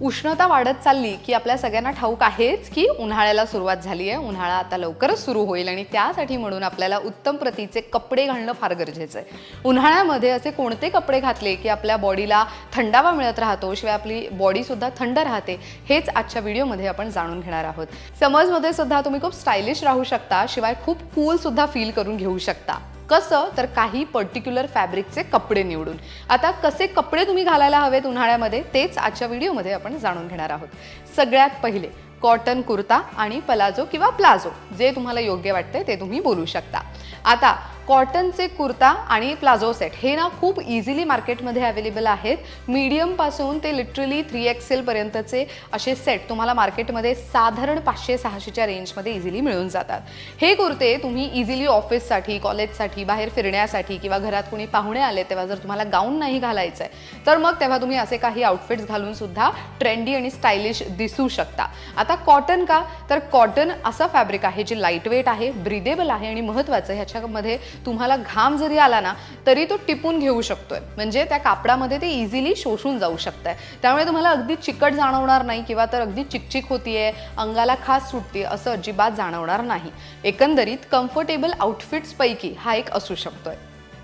उष्णता वाढत चालली की आपल्या सगळ्यांना ठाऊक आहेच की उन्हाळ्याला सुरुवात झाली आहे उन्हाळा आता लवकरच सुरू होईल आणि त्यासाठी म्हणून आपल्याला उत्तम प्रतीचे कपडे घालणं फार गरजेचं आहे उन्हाळ्यामध्ये असे कोणते कपडे घातले की आपल्या बॉडीला थंडावा मिळत राहतो शिवाय आपली बॉडीसुद्धा थंड राहते हेच आजच्या व्हिडिओमध्ये आपण जाणून घेणार आहोत. समजमध्ये सुद्धा तुम्ही खूप स्टायलिश राहू शकता शिवाय खूप कूलसुद्धा फील करून घेऊ शकता. कसं तर काही पर्टिक्युलर फॅब्रिकचे कपडे निवडून. आता कसे कपडे तुम्ही घालायला हवेत उन्हाळ्यामध्ये तेच आजच्या व्हिडिओमध्ये आपण जाणून घेणार आहोत. सगळ्यात पहिले कॉटन कुर्ता आणि पलाझो किंवा प्लाझो जे तुम्हाला योग्य वाटते ते तुम्ही बोलू शकता. आता कॉटनचे कुर्ता आणि प्लाझो सेट. हे ना खूप इझिली मार्केटमध्ये अवेलेबल आहेत. मीडियमपासून ते लिटरली थ्री एक्सेलपर्यंतचे असे सेट तुम्हाला मार्केटमध्ये साधारण पाचशे सहाशेच्या रेंजमध्ये इझिली मिळून जातात. हे कुर्ते तुम्ही इझिली ऑफिससाठी कॉलेजसाठी बाहेर फिरण्यासाठी किंवा घरात कोणी पाहुणे आले तेव्हा जर तुम्हाला गाऊन नाही घालायचं आहे तर मग तेव्हा तुम्ही असे काही आउटफिट्स घालून सुद्धा ट्रेंडी आणि स्टायलिश दिसू शकता. आता कॉटन का? तर कॉटन असं फॅब्रिक आहे जे लाइट वेट आहे ब्रिदेबल आहे आणि महत्त्वाचं ह्याच्यामध्ये तुम्हाला घाम जरी आला ना तरी तो टिपून घेऊ शकतोय. म्हणजे त्या कापडामध्ये ते इझिली शोषून जाऊ शकतंय. त्यामुळे तुम्हाला अगदी चिकट जाणवणार नाही किंवा तर अगदी चिकचिक होतीये अंगाला खास सुटते असं अजिबात जाणवणार नाही. एकंदरीत कम्फर्टेबल आउटफिट्सपैकी हा एक असू शकतोय.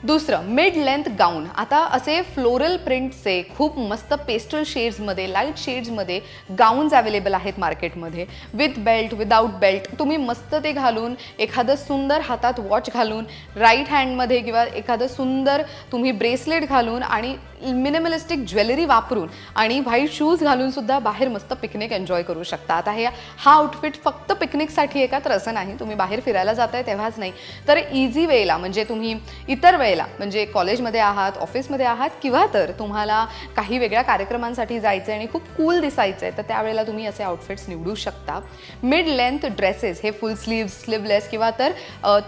दुसरं मिड लेंथ गाऊन आता असे फ्लोरल प्रिंटचे खूप मस्त पेस्टल शेड्समध्ये लाइट शेड्समध्ये गाऊन्स अवेलेबल आहेत मार्केटमध्ये विथ बेल्ट विदाऊट बेल्ट तुम्ही मस्त ते घालून एखादं सुंदर हातात वॉच घालून राईट हँडमध्ये किंवा एखादं सुंदर तुम्ही ब्रेसलेट घालून आणि मिनिमलिस्टिक ज्वेलरी वापरून आणि व्हाईट शूज घालून सुद्धा बाहेर मस्त पिकनिक एन्जॉय करू शकता. आता हे हा आउटफिट फक्त पिकनिकसाठी आहे का? तर असं नाही. तुम्ही बाहेर फिरायला जाताय तेव्हाच नाही. तर इझी वेळेला म्हणजे तुम्ही इतर वेळेला म्हणजे कॉलेजमध्ये आहात ऑफिसमध्ये आहात किंवा तर तुम्हाला काही वेगळ्या कार्यक्रमांसाठी जायचं आहे आणि खूप कूल दिसायचं आहे तर त्यावेळेला तुम्ही असे आउटफिट्स निवडू शकता. मिड लेंथ ड्रेसेस हे फुल स्लीव्स स्लीवलेस किंवा तर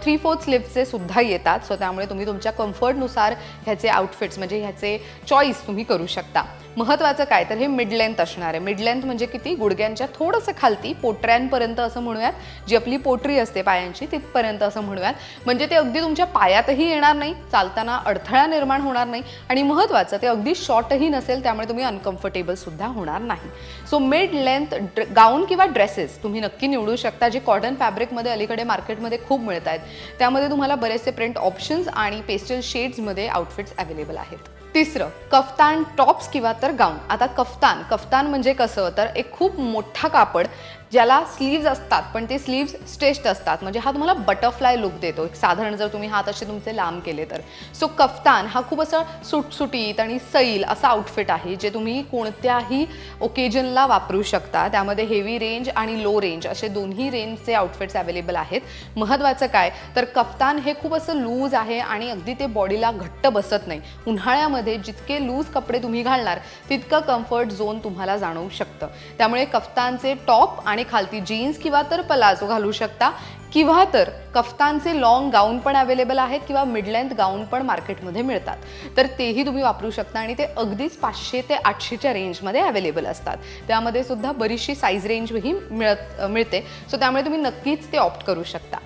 थ्री फोर्थ स्लीव्सचे सुद्धा येतात. सो त्यामुळे तुम्ही तुमच्या कम्फर्टनुसार ह्याचे आउटफिट्स म्हणजे ह्याचे चॉईस तुम्ही करू शकता. महत्त्वाचं काय? तर हे मिड लेंथ असणार आहे. मिड लेंथ म्हणजे किती? गुडघ्यांच्या थोडंसं खालती पोटऱ्यांपर्यंत असं म्हणूयात. जी आपली पोटरी असते पायांची तिथपर्यंत असं म्हणूयात. म्हणजे ते अगदी तुमच्या पायातही येणार नाही चालताना अडथळा निर्माण होणार नाही आणि महत्त्वाचं ते अगदी शॉर्टही नसेल त्यामुळे तुम्ही अनकम्फर्टेबल सुद्धा होणार नाही. सो मिड लेंथ गाऊन किंवा ड्रेसेस तुम्ही नक्की निवडू शकता जे कॉटन फॅब्रिकमध्ये अलीकडे मार्केटमध्ये खूप मिळत आहेत त्यामध्ये तुम्हाला बरेचसे प्रिंट ऑप्शन्स आणि पेस्टल शेड्समध्ये आउटफिट्स अवेलेबल आहेत. तिसरं कफ्तान टॉप्स किंवा तर गाऊन. आता कफ्तान कफ्तान म्हणजे कसं? तर एक खूप मोठा कापड ज्याला स्लीव्ज असतात पण ते स्लीव्ज स्ट्रेस्ट असतात. म्हणजे हा तुम्हाला बटरफ्लाय लुक देतो. एक साधारण जर तुम्ही हात असे तुमचे लांब केले तर. सो कफ्तान हा खूप असं सुटसुटीत आणि सैल असा आउटफिट आहे जे तुम्ही कोणत्याही ओकेजनला वापरू शकता. त्यामध्ये हेवी रेंज आणि लो रेंज असे दोन्ही रेंजचे आउटफिट्स अवेलेबल आहेत. महत्त्वाचं काय? तर कफ्तान हे खूप असं लूज आहे आणि अगदी ते बॉडीला घट्ट बसत नाही. उन्हाळ्यामध्ये जितके लूज कपडे तुम्ही घालणार तितकं कम्फर्ट झोन तुम्हाला जाणवू शकतं. त्यामुळे कफ्तानचे टॉप आणि खालती जीन्स किंवा तर पलाझो घालू शकता किंवा तर कफ्तानचे लॉंग गाऊन पण अवेलेबल आहेत किंवा मिड लेंथ गाऊन पण मार्केटमध्ये मिळतात. तर तेही तुम्ही वापरू शकता आणि ते अगदीच पाचशे ते आठशेच्या रेंजमध्ये अवेलेबल असतात. त्यामध्ये सुद्धा बरीचशी साईज रेंजही मिळत मिळते. सो त्यामुळे तुम्ही नक्कीच ते ऑप्ट करू शकता.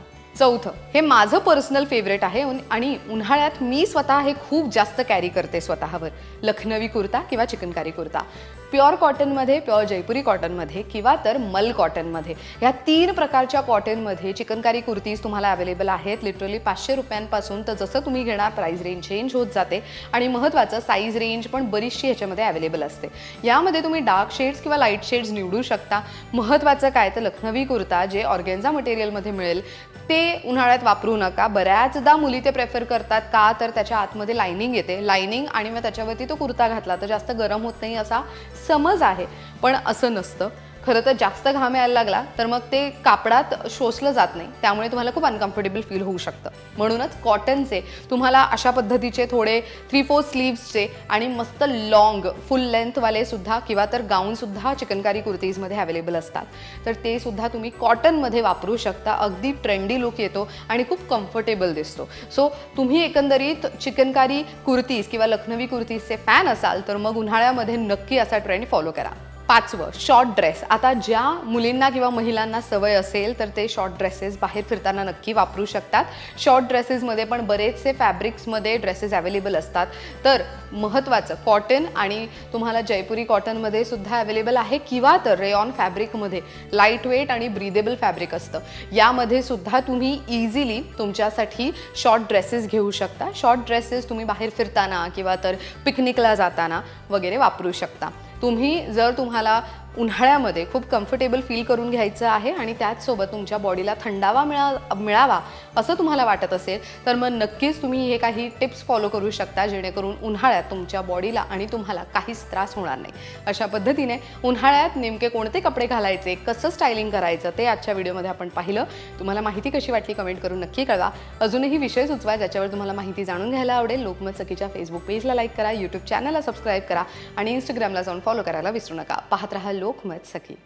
चौथं. हे माझं पर्सनल फेवरेट आहे. आणि उन्हाळ्यात मी स्वतः हे खूप जास्त कॅरी करते स्वतःवर. लखनवी कुर्ता किंवा चिकनकारी कुर्ता. प्युअर कॉटनमध्ये प्युअर जयपुरी कॉटनमध्ये किंवा तर मल कॉटनमध्ये. ह्या तीन प्रकारच्या कॉटनमध्ये चिकनकारी कुर्तीज तुम्हाला अवेलेबल आहेत. लिटरली पाचशे रुपयांपासून तर जसं तुम्ही घेणार प्राईस रेंज चेंज होत जाते. आणि महत्त्वाचं साईज रेंज पण बरीचशी ह्याच्यामध्ये अवेलेबल असते. यामध्ये तुम्ही डार्क शेड्स किंवा लाइट शेड्स निवडू शकता. महत्त्वाचं काय तर लखनवी कुर्ता जे ऑर्गेन्झा मटेरियलमध्ये मिळेल ते उन्हाळ्यात वापरू नका. बऱ्याचदा मुली ते प्रेफर करतात का तर त्याच्या आतमध्ये लायनिंग येते. लायनिंग आणि मग त्याच्यावरती तो कुर्ता घातला तर जास्त गरम होत नाही असा समज आहे. पण असं नसतं. खरं तर जास्त घाम यायला लागला तर मग ते कापडात शोषलं जात नाही. त्यामुळे तुम्हाला खूप अनकम्फर्टेबल फील होऊ शकतं. म्हणूनच कॉटनचे तुम्हाला अशा पद्धतीचे थोडे थ्री फोर स्लीव्सचे आणि मस्त लॉंग फुल लेंथवाले सुद्धा किंवा तर गाऊनसुद्धा चिकनकारी कुर्तीजमध्ये अवेलेबल असतात. तर ते सुद्धा तुम्ही कॉटनमध्ये वापरू शकता. अगदी ट्रेंडी लुक येतो आणि खूप कम्फर्टेबल दिसतो. सो तुम्ही एकंदरीत चिकनकारी कुर्तीज किंवा लखनवी कुर्तीजचे फॅन असाल तर मग उन्हाळ्यामध्ये नक्की असा ट्रेंड फॉलो करा. पाचवं शॉर्ट ड्रेस आता ज्या मुलींना किंवा महिलांना सवय असेल तर ते शॉर्ट ड्रेसेस बाहेर फिरताना नक्की वापरू शकतात. शॉर्ट ड्रेसेसमध्ये पण बरेचसे फॅब्रिक्समध्ये ड्रेसेस अवेलेबल असतात. तर महत्त्वाचं कॉटन आणि तुम्हाला जयपुरी कॉटनमध्ये सुद्धा अवेलेबल आहे किंवा तर रेऑन फॅब्रिकमध्ये लाइट वेट आणि ब्रिदेबल फॅब्रिक असतं. यामध्ये सुद्धा तुम्ही इझिली तुमच्यासाठी शॉर्ट ड्रेसेस घेऊ शकता. शॉर्ट ड्रेसेस तुम्ही बाहेर फिरताना किंवा तर पिकनिकला जाताना वगैरे वापरू शकता. तुम्ही जर तुम्हाला उन्हाळ्यामध्ये खूप कम्फर्टेबल फील करून घ्यायचं आहे आणि त्याचसोबत तुमच्या बॉडीला थंडावा मिळा मिळावा असं तुम्हाला वाटत असेल तर मग नक्कीच तुम्ही हे काही टिप्स फॉलो करू शकता जेणेकरून उन्हाळ्यात तुमच्या बॉडीला आणि तुम्हाला काहीच त्रास होणार नाही. अशा पद्धतीने उन्हाळ्यात नेमके कोणते कपडे घालायचे कसं स्टायलिंग करायचं ते आजच्या व्हिडिओमध्ये आपण पाहिलं. तुम्हाला माहिती कशी वाटली कमेंट करून नक्की कळवा. अजूनही विषय सुचवा ज्याच्यावर तुम्हाला माहिती जाणून घ्यायला आवडेल लोकमत सखीच्या फेसबुक पेजला लाईक करा यूट्यूब चॅनलला सबस्क्राईब करा आणि इंस्टाग्रामला जाऊन फॉलो करायला विसरू नका. पाहत राहा लोकमत सखी